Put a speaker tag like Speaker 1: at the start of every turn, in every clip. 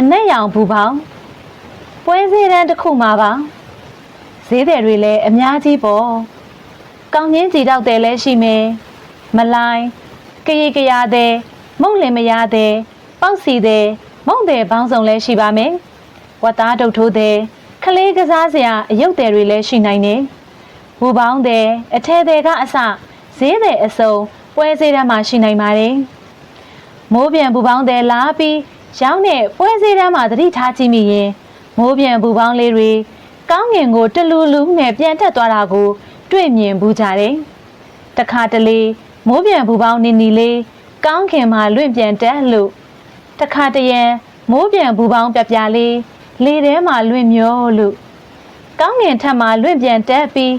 Speaker 1: အနက်ရောင်ဘူပေါင်းပွဲစည်းတန်းတစ်ခုမှာပါဈေးတယ်တွေလည်းအများကြီးပေါ့ကောင်းချင်းကြည်တောက်တယ်လည်းရှိမယ်မလိုင်းကရီကရာတဲ့မုံလင်မရတဲ့ပေါက်စီတဲ့မုံတဲ့ဘောင်းဆောင်လည်းရှိပါမယ်ဝတ်သားတုတ်ထိုးတဲ့ခလေးကစားစရာအယုတ်တယ်တွေလည်းရှိနိုင်တယ်ဘူပေါင်းတဲ့အထဲတဲ့ကအစဈေးတဲ့အစုံပွဲစည်းတန်းမှာရှိနိုင်ပါတယ်မိုးပြန်ပူပေါင်းတယ်လာပြီး ရောင်းတဲ့ပွဲစည်းတန်းမှာသတိထားကြည့်မိရင်မိုးပြန်ပူပေါင်းလေးတွေကောင်းငင်ကိုတလူလူနဲ့ပြန်တက်သွားတာကိုတွေ့မြင်ဘူးကြတယ်။တခါတလေမိုးပြန်ပူပေါင်းနေနေလေးကောင်းခင်မှာလွင့်ပြန်တက်လို့တခါတရံမိုးပြန်ပူပေါင်းပြပြလေးလေထဲမှာလွင့်မျောလို့ကောင်းငင်ထက်မှာလွင့်ပြန်တက်ပြီး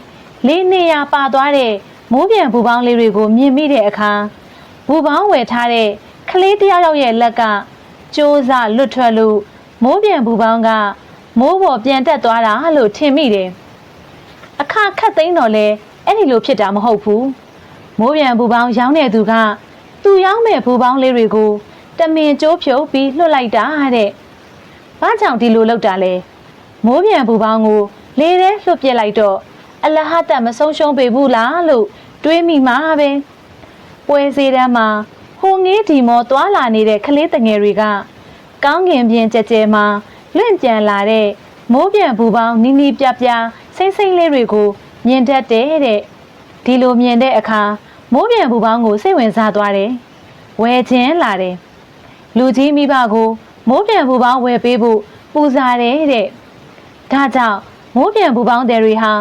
Speaker 1: လေးနေရပါသွားတဲ့မိုးပြန်ပူပေါင်းလေးတွေကိုမြင်မိတဲ့အခါဘူပေါင်းဝယ်ထားတဲ့ကလေးတစ်ယောက်ယောက်ရဲ့လက်က စူးစလွတ်ထွက်လို့မိုးပြန်ဘူပေါင်းကမိုးပေါ်ပြန်တက်သွားတာလို့ထင်မိတယ်။အခါခတ်သိမ်းတော့လဲအဲ့ဒီလိုဖြစ်တာမဟုတ်ဘူး။မိုးပြန်ဘူပေါင်းရောင်းတဲ့သူကသူရောင်းမဲ့ဘူပေါင်းလေးတွေကိုတမင်ကျိုးဖြုတ်ပြီးလွှတ်လိုက်တာတဲ့။ဘာကြောင့်ဒီလိုလုပ်တာလဲ။မိုးပြန်ဘူပေါင်းကိုလေထဲလွှတ်ပြစ်လိုက်တော့အလဟတ်တမဆုံးရှုံးပေဘူးလားလို့တွေးမိမှာပဲ။ပွဲစည်းတန်းမှာ ဟိုငေးဒီမောသွားလာနေတဲ့ကလေးတငယ်တွေကကောင်းကင်ပြင်ကြဲကြဲမှာလွင့်ပြန်လာတဲ့မိုးပြန်ဘူပေါင်းနီးနီးပြပြစိမ့်စိမ့်လေးတွေကိုမြင်တတ်တယ်တဲ့ဒီလိုမြင်တဲ့အခါမိုးပြန်ဘူပေါင်းကိုစိတ်ဝင်စားသွားတယ်ဝယ်ခြင်းလာတယ်လူကြီးမိဘကိုမိုးပြန်ဘူပေါင်းဝယ်ပေးဖို့ပူဇာတယ်တဲ့ဒါကြောင့်မိုးပြန်ဘူပေါင်းတွေဟာ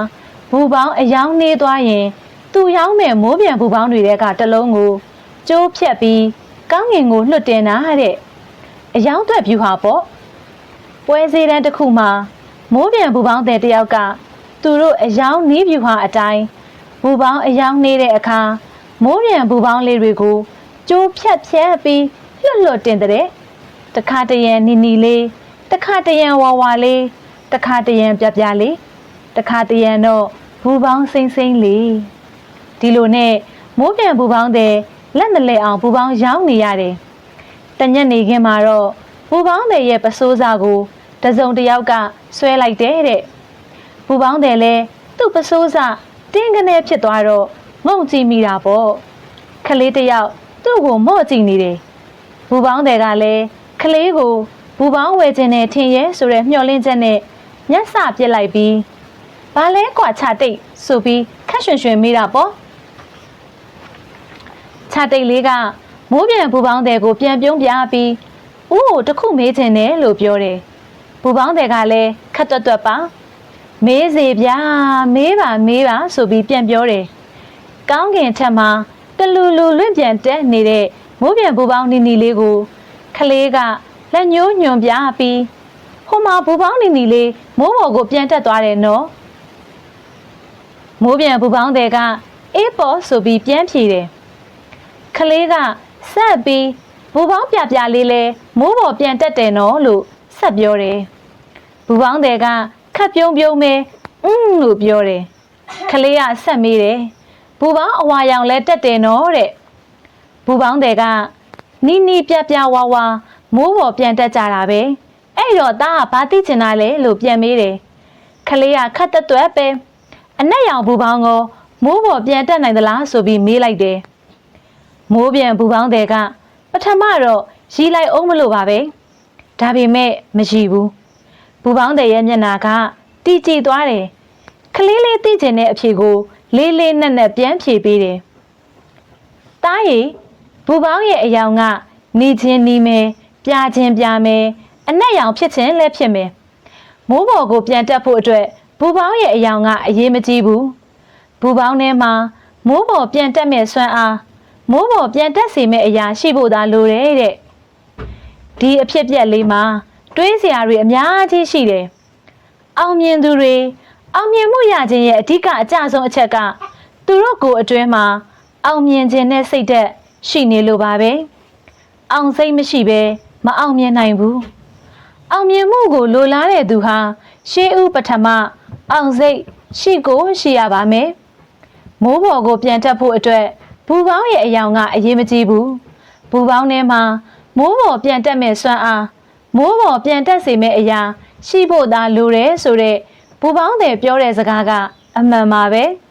Speaker 1: ဘူပေါင်းအယောင်းနေသွားရင်သူရောင်းမဲ့မိုးပြန်ပူပေါင်းတွေတဲကတစ်လုံးကို ကျိုးဖြတ်ပြီးကောင်းငင်ကိုလွှတ်တင်တာတဲ့အယောင်းသွက်ဖြူဟာပေါ့ပွဲစည်းတန်းတစ်ခုမှာမိုးပြန်ပူပေါင်းတဲ့တယောက်ကသူတို့အယောင်းနီးဖြူဟာအတိုင်းပူပေါင်းအယောင်းနေတဲ့အခါမိုးပြန်ပူပေါင်းလေးတွေကိုကျိုးဖြတ်ဖြတ်ပြီးလွတ်လွတ်တင်တဲ့တခါတရံနီနီလေးတခါတရံဝါဝါလေးတခါတရံပြပြလေးတခါတရံတော့ဘူပေါင်းစိမ့်စိမ့်လေးဒီလိုနဲ့မိုးပြန်ပူပေါင်းတဲ့ လက်မလဲအောင်ပူပေါင်းရောင်းနေရတယ်။တညက်နေခင်းမှာတော့ပူပေါင်းတဲ့ရဲ့ပစိုးစားကိုတစုံတစ်ယောက်ကဆွဲလိုက်တယ်တဲ့။ပူပေါင်းတဲ့လဲသူ့ပစိုးစားတင်းကနေဖြစ်သွားတော့ငုံကြည့်မိတာပေါ့။ခလေးတစ်ယောက်သူ့ကိုမော့ကြည့်နေတယ်။ပူပေါင်းတဲ့ကလည်းခလေးကိုပူပေါင်းဝယ်ခြင်းနဲ့ထင်ရဲဆိုတဲ့မျှော်လင့်ချက်နဲ့မျက်စပစ်လိုက်ပြီးဘာလဲကွာချတိတ်ဆိုပြီးခက်ရွှင်ရွှင်မိတာပေါ့ ချတိတ်လေးကမိုးပြန်ဘူပေါင်းတဲ့ကိုပြန်ပြုံးပြပြီးဦးကိုတစ်ခုမေးချင်တယ်လို့ပြောတယ်ဘူပေါင်းတဲ့ကလည်းခက်တွတ်တွတ်ပါမေးစီဗျာမေးပါမေးပါဆိုပြီးပြန်ပြောတယ်ကောင်းကင်ထက်မှာတလူလူလွင့်ပြန်တက်နေတဲ့မိုးပြန်ဘူပေါင်းနီနီလေးကိုခလေးကလက်ညှိုးညွန်ပြပြီးဟိုမှာဘူပေါင်းနီနီလေးမိုးပေါ်ကိုပြန်တက်သွားတယ်နော်မိုးပြန်ပူပေါင်းတဲ့ကအေးပေါ်ဆိုပြီးပြန်ဖြေတယ် ခလေးကဆက်ပြီးဘူပေါင်းပြပြလေးလဲမိုးပေါ်ပြန်တက်တယ်နော်လို့ဆက်ပြောတယ်ဘူပေါင်းတဲ့ကခက်ပြုံးပြုံးမဲအင်းလို့ပြောတယ်ခလေးကဆက်မေးတယ်ဘူပေါင်းအဝါရောင်လဲတက်တယ်နော်တဲ့ဘူပေါင်းတဲ့ကနီနီပြပြဝါဝါမိုးပေါ်ပြန်တက်ကြတာပဲအဲ့တော့သားကဘာသိချင်တာလဲလို့ပြန်မေးတယ်ခလေးကခက်တက်တွက်ပဲအနက်ရောင်ဘူပေါင်းကိုမိုးပေါ်ပြန်တက်နိုင်သလားဆိုပြီးမေးလိုက်တယ်။ မိုးပြန်ဘူပေါင်းတဲ့ကပထမတော့ရီလိုက်အောင်မလို့ပါပဲ။ဒါပေမဲ့မရှိဘူး။ဘူပေါင်းတဲ့ရဲ့မျက်နာကတီကြည်သွားတယ်။ကလေးလေးသိကျင်တဲ့အဖြေကို လေးလေးနက်နက်ပြန်ဖြေပေးတယ်။တားရီဘူပေါင်းရဲ့အယောင်ကနေချင်းနီးမယ်ပြာချင်းပြာမယ်အနက်ရောင်ဖြစ်ချင်းလည်းဖြစ်မယ်။မိုးပေါ်ကိုပြန်တက်ဖို့အတွက်ဘူပေါင်းရဲ့အယောင်ကအရေးမကြီးဘူးဘူပေါင်းထဲမှာမိုးပေါ်ပြန်တက်မဲ့ဆွမ်းအား မိုးပေါ်ပြန်တက်စေမဲ့အရာရှိဖို့သာလိုတယ်တဲ့ဒီအဖြစ်ပြက်လေးမှာတွေးစရာတွေအများကြီးရှိတယ်အောင်မြင်သူတွေအောင်မြင်မှုရခြင်းရဲ့အဓိကအကျဆုံးအချက်ကသူတို့ကိုယ်အတွင်းမှာအောင်မြင်ခြင်းနဲ့စိတ်သက်ရှိနေလို့ပါပဲအောင်စိတ်မရှိဘဲမအောင်မြင်နိုင်ဘူးအောင်မြင်မှုကိုလိုလားတဲ့သူဟာရှေးဥပထမအောင်စိတ်ရှိကိုရှိရပါမယ်။မိုးပေါ်ကိုပြန်တက်ဖို့အတွက် ဘူပေါင်းရဲ့အယောင်ကအရေးမကြီးဘူး။ဘူပေါင်းထဲမှာမိုးပေါ်ပြန်တက်မဲ့စွမ်းအားမိုးပေါ်ပြန်တက်စေမယ့်အရာရှိဖို့သာလိုတယ်ဆိုတဲ့ဘူပေါင်းတဲ့ပြောတဲ့စကားကအမှန်ပါပဲ။